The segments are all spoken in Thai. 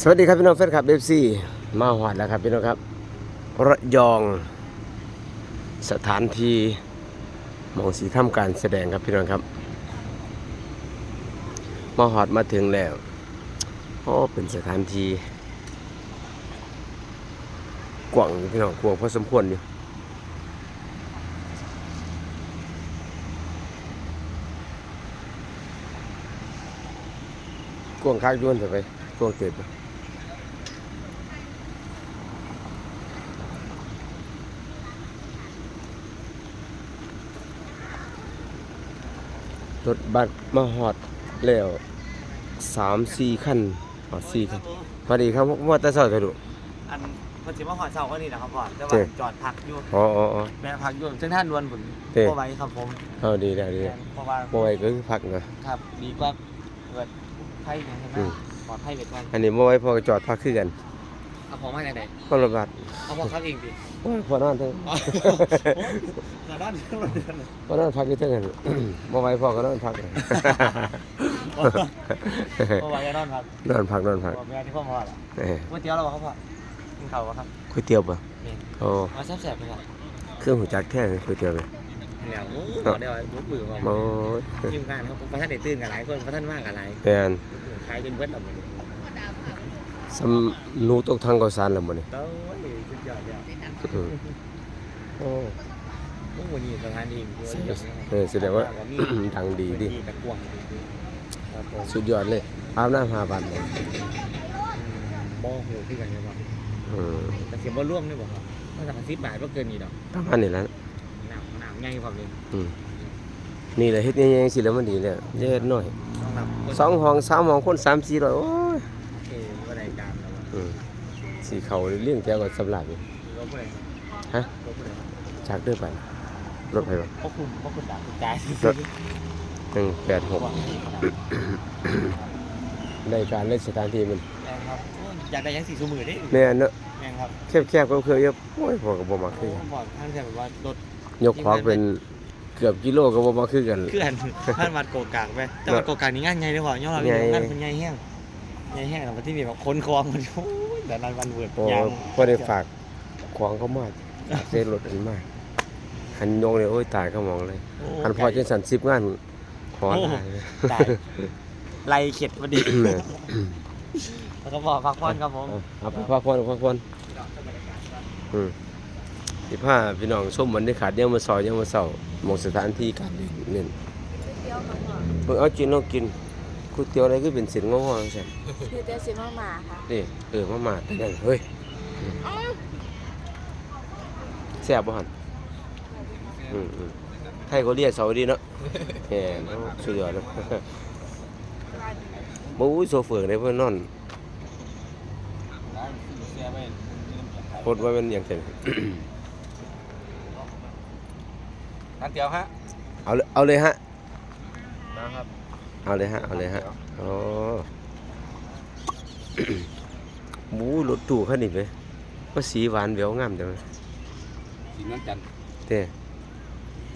สวัสดีครับพี่น้องแฟนคลับเอฟซีมาหอดแล้วครับพี่น้องครับระยองสถานที่มองสีทำการแสดงครับพี่น้องครับมาหอดมาถึงแล้วโอ้เป็นสถานที่กว้างพี่น้องกว้างพอสมควรอยู่กว้างคักด้วนเถอะไปกว้างเติบ รถบัสมาหอดแล้วสามสี่ขั้นหอดสี่ขั้นพอดีครับว่าแต่เช้าเถอะลูกอันพอจิมาหอดเช้าก็นี่นะครับก่อนแต่เจ๊ว่าจอดพักอยู่อ๋ออ๋ออ๋อ แม่พักอยู่เส้นท่านดวนผมเจ๊พอไว้ครับผมเอาดีแล้วดีแล้วเพราะว่าบ่ไหวก็คือพักนะ ครับดีกว่าเกิดไพ่เนี่ยใช่ไหมอืม ปลอดภัยเบ็ดวันอันนี้บ่ไหวพอก็จอดพักคือกัน เอาของมาจากไหนก็รถบัสเอาของเขาเองดิโอ้ยพอนอนเถอะกระด้านพอนอนพักอยู่เท่ากันบ่ไหวพอก็นอนพักเลยพอไว้นอนครับนอนพักนอนพักบอกแม่ที่พ่อมาล่ะเอ้ยก๋วยเตี๋ยวเราครับพ่อกินข้าวครับก๋วยเตี๋ยวป่ะนี่โอ้มาแซ่บๆเลยครับเครื่องหูจักแท้เลยก๋วยเตี๋ยวเลยแล้วโอ้บอกได้ว่าบุกบือผมโอ้ยทีมงานครับผมพระท่านได้ตื่นกับหลายคนพระท่านมากกับหลายแม่นขายจนเบิดแล้วมัน สำหนูตกทางข้าวสารแล้วมื้อนี้โอ้ยสุดยอดเลยอืมโอ้โอ้โหนี่สถานีเออแสดงว่า ดังดีดิตะกวงดีครับผมสุดยอดเลยอาบน้ำหาบาทบ่บ่หูที่กันเลยบ่อืมแต่เสียบ่ร่วมนี่บ่ครับมันสักสิบบาทก็เกินนี่ดอกประมาณนี้แหล้วน้ำน้ำใหญ่ความเลยอืมนี่แหละเฮ็ดใหญ่ๆสิแล้วมันดีแล้วอย่าเฮ็ดน้อยต้องนำสองห้องสามห้องคนสามสี่ร้อยโอ้ย สีเขาเลี้ยงแถวก็สำหรับอยู่รถผู้ใดฮะรถผู้ใดจากเด้อไปรถไปบ่พวกคุณพวกคุณด่าคุณจ่ายหนึ่งแปดหกได้การเล่นสถานที่มันแรงครับอยากได้ยังสี่ชั่วโมงนี่แม่นเนอะแรงครับแคบๆก็เคยเยอะโอ้ยพอกับบ่มาคือกันผมบอกท่านแค่แบบว่ารถยกของเป็นเกือบกิโลก็บ่มาคือกันเคลื่อนท่านวัดโกกากไปแต่วัดโกกากนี่งานใหญ่เลยพ่อย่อเราใหญ่งานเป็นใหญ่แห้ง ใหญ่แห้งแล้วที่นี่แบบคนคลองมันโอ้ยแต่นั้นวันเวิร์ดพอยังพอได้ฝากของเขามาฝากเส้นรถอันมากหันยงเลยโอ้ยตายก็มองเลยโอ้หันพอจังสัน10งานขอโอ้ตายเลยตายไล่เข็ดพอดีแล้วก็บอกพักผ่อนครับผมเอาเอาไปพักผ่อนพักผ่อนอืมสิพาพี่น้องชมบรรยากาศยังมาซอยยังมาเศร้าหมองสถานที่การเล่นเล่นเพิ่งเอากินเอากิน ก๋วยเตี๋ยวอะไรก็เป็นเสินงอๆใช่คือเจสิมาหมาค่ะนี่เออมามาแต่ยังเฮ้ยแซ่บบ่หันอืมอืมไทยเขาเรียกเสาดีเนาะแหมเอาสุดยอดเนาะบู้ยโซเฟอร์ได้เพื่อนนอนโคตรว่ามันอย่างเช่นอันเดียวฮะ เอาเลยเอาเลยฮะนะครับ เอาเลยฮะ เอาเลยฮะโอ้บู้รถตู้คันนี้ไหมว่าสีหวานแหววงามจังเลยสีน้ำจันทร์เต้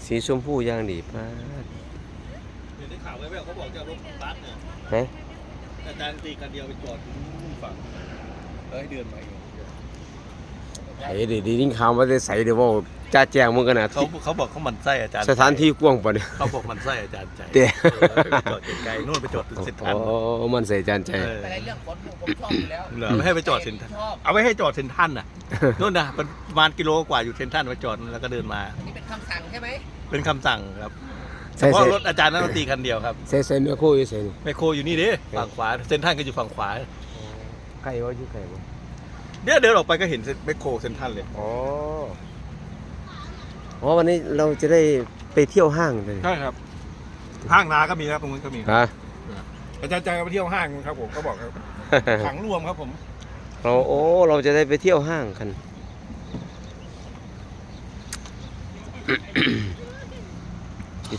สีชมพูอย่างดีป้าดเดี๋ยวได้ข่าวแว่วๆเขาบอกจะเอารถบัสเนี่ยฮะอาจารย์ตีกันเดียวไปจอดอยู่ฝั่งเอ้ยเดือนมาเองไอ้ดีดีนิ่งข่าวมาได้ใส่เดี๋ยวว่า จ้าแจ้งมึงกันนะเขาเขาบอกเขาหมั่นไส้อาจารย์สถานที่กว้างปะเนี่ยเขาบอกหมั่นไส้อาจารย์ใจเต้เออไปจอดไกลๆนู่นไปจอดถึงเซ็นทรัลโอ้มันใส่จานใจเออแต่ในเรื่องคนผมชอบอยู่แล้วเหรอไม่ให้ไปจอดเซ็นทรัลเอาไม่ให้จอดเซ็นทรัลน่ะนู่นน่ะประมาณกิโลกว่าอยู่เซ็นทรัลไปจอดแล้วก็เดินมานี่เป็นคำสั่งใช่ไหมเป็นคำสั่งครับเฉใส่พาะใส่รถอาจารย์นักดนตรีคันเดียวครับใส่ใส่เนื้อโคอยู่ใส่นี่ไมโครอยู่นี่ดิฝั่งขวาเซ็นทรัลก็อยู่ฝั่งขวาไก่ว่าอยู่ไก่บ่เนี่ยเดินออกไปก็เห็นไมโครเซ็นทรัลเลยอ๋อ อ๋อวันนี้เราจะได้ไปเที่ยวห้างเลยใช่ครับ ห้างนาก็มีครับตรงนู้นก็มีฮะอาจารย์ใจไปเที่ยวห้างครับผมก็บอกครับขังรวมครับผม เราโอ้เราจะได้ไปเที่ยวห้างกัน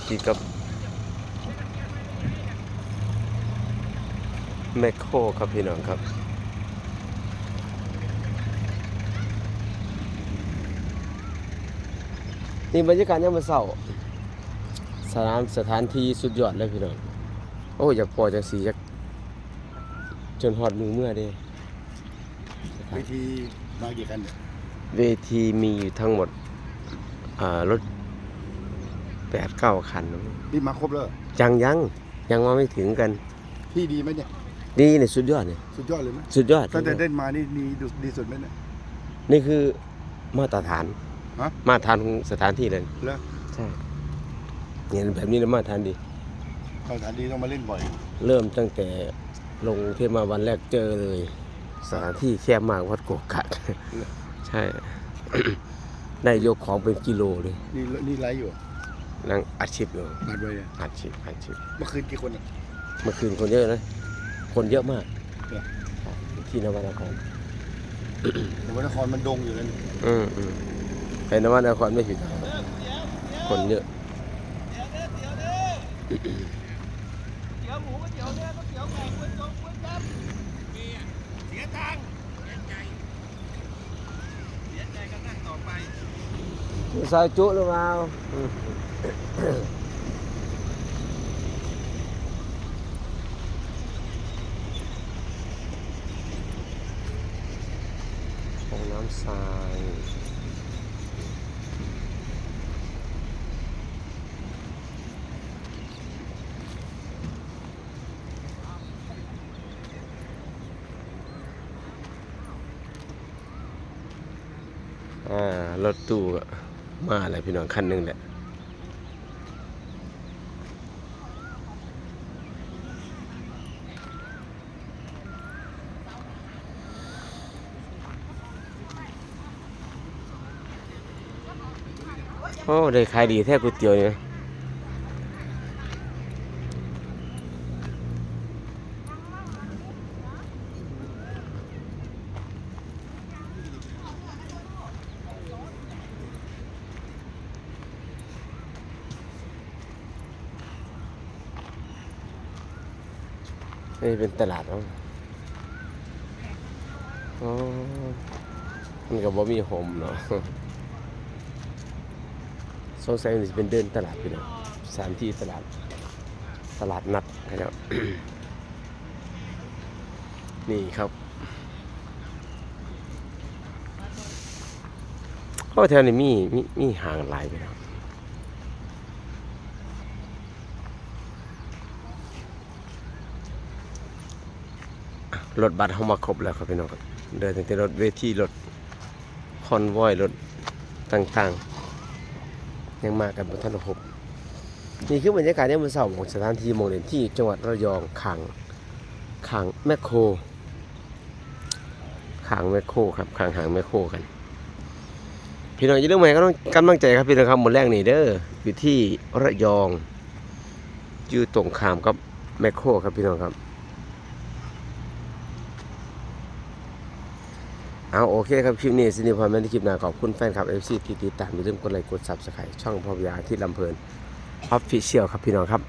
ติดๆกับแมคโครครับพี่น้องครับ นี่บรรยากาศยามมื้อเช้าสถานสถานที่สุดยอดเลยพี่น้องโอ้อยากปล่อยจังสีจักจนฮอดมือเมื่อเด้ครัเวบทีมากี่คันเนี่ยเวทีมีอยู่ทั้งหมดอ่ารถแปดเก้าคันนะนี่มาครบแล้วเหรอยังยังยังมาไม่ถึงกันพี่ดีไหมเนี่ยนี่เนี่ยสุดยอดเนี่ยสุดยอดเลยไหมสุดยอดตั้งแต่เล่นมานี่ดีดูดีสุดไหมเนี่ยนี่คือมาตรฐาน ฮะ มาตรฐานของสถานที่เลยแล้วใช่เนี่ยแบบนี้นะมาตรฐานดี สถานดีต้องมาเล่นบ่อยเริ่มตั้งแต่ลงเทพมาวันแรกเจอเลย สถานที่แคบมากวัดโกกัดใช่ ได้ยกของเป็นกิโลเลยนี่นี่ไลฟ์อยู่นั่งอัดชิปอยู่มาด้วยอะอัดชิปอัดชิปเมื่อคืนกี่คนอะเมื่อคืนคนเยอะนะ คนเยอะมากเหรอที่นวนคร แต่วันนครมันดงอยู่แล้วนี่ อืมอืม ไปนวนครไม่ผิด คนเยอะใจเสียใจก็นั่งต่อไปซอยจุหรือเปล่าอืมห้องน้ำทราย อ่ารถตู้มาอะไรพี่น้องคันหนึ่งแหละโอ้ได้ขายดีแท้ก๋วยเตี๋ยวเนี่ย นี่เป็นตลาดเนาะอ๋อมันก็บ่มีโฮมเนาะสงสัยมันจะเป็นเดินตลาดพี่น้องสถานที่ตลาด ตลาดนัดนะครับนี่ครับเพราะแถวนี้มีมีมีห่างหลายไปแล้ว รถบัสเข้ามาครบแล้วครับพี่น้องครับเดินตั้งแต่รถเวทีรถคอนวอยรถต่างๆ ยังมากันบนท่านครบนี่คือบรรยากาศเนี่ยามมันเสาร์ของสถานที่โมงเด่นที่จังหวัดระยองขังขังแมคโครขังแมคโครครับขังหางแมคโครกัน พี่น้องอย่าลืมให้กำลังกำลังใจครับพี่น้องครับหมดแรกนี่เด้ออยู่ที่ระยองอยู่ตรงขามกับแมคโครครับพี่น้องครับ เอาโอเคครับ คลิปนี้สินิพรแม่นที่คลิปหน้าขอบคุณแฟนคลับเอฟซีที่ติดตามอย่าลืมกดไลค์กดซับสไครต์ช่องพอบยาที่ลำเพลินออฟฟิเชียลครับพี่น้องครับ